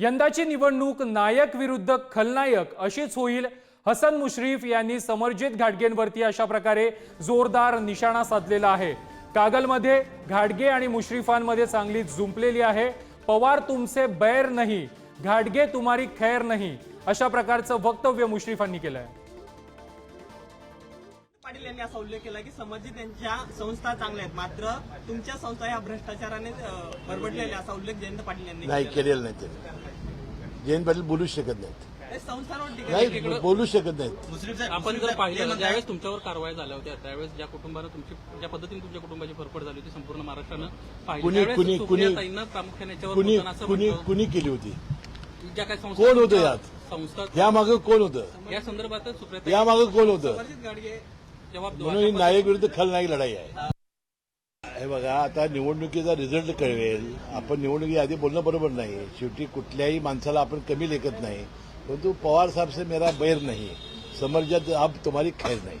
यंदाची निवडणूक नायक विरुद्ध खलनायक अशीच होईल. हसन मुश्रीफ यांनी समरजित घाटगेंवरती अशा प्रकारे जोरदार निशाणा साधलेला आहे. कागलमध्ये घाटगे आणि मुश्रीफांमध्ये चांगली जुंपलेली आहे. पवार तुमचे बैर नाही घाटगे तुम्हारी खैर नाही अशा प्रकारचं वक्तव्य मुश्रीफांनी केलंय. पाटील यांनी असा उल्लेख केला की संबंधित त्यांच्या संस्था चांगल्या आहेत मात्र तुमच्या संस्था ह्या भ्रष्टाचाराने अं, बरबडलेल्या असा उल्लेख जयंत पाटील यांनी नाही केला. केलेलं नाही जयंत पाटील बोलूच शकत नाहीत. नाही. बोलू शकत नाहीत. आपण जर पाहिलं ज्यावेळेस तुमच्यावर कारवाई झाल्या होत्या त्यावेळेस ज्या कुटुंबानं तुमची ज्या पद्धतीने तुमच्या कुटुंबाची फरफड झाली होती संपूर्ण महाराष्ट्रानं पाहिली. कुणी- प्रामुख्याने कुणी केली होती? ज्या काही संस्था कोण होतं यात? संस्था या मागे कोण होतं? या संदर्भात या मागे कोण होतं? म्हणून नायक विरुद्ध खलनायक लढाई आहे. हे बघा आता निवडणुकीचा रिझल्ट कळवेल. आपण निवडणुकी आधी बोलणं बरोबर नाही. शेवटी कुठल्याही माणसाला आपण कमी लेखत नाही. परंतु पवार साहेब से मेरा बैर नाही. समर्जात अब तुम्हारी खैर नाही.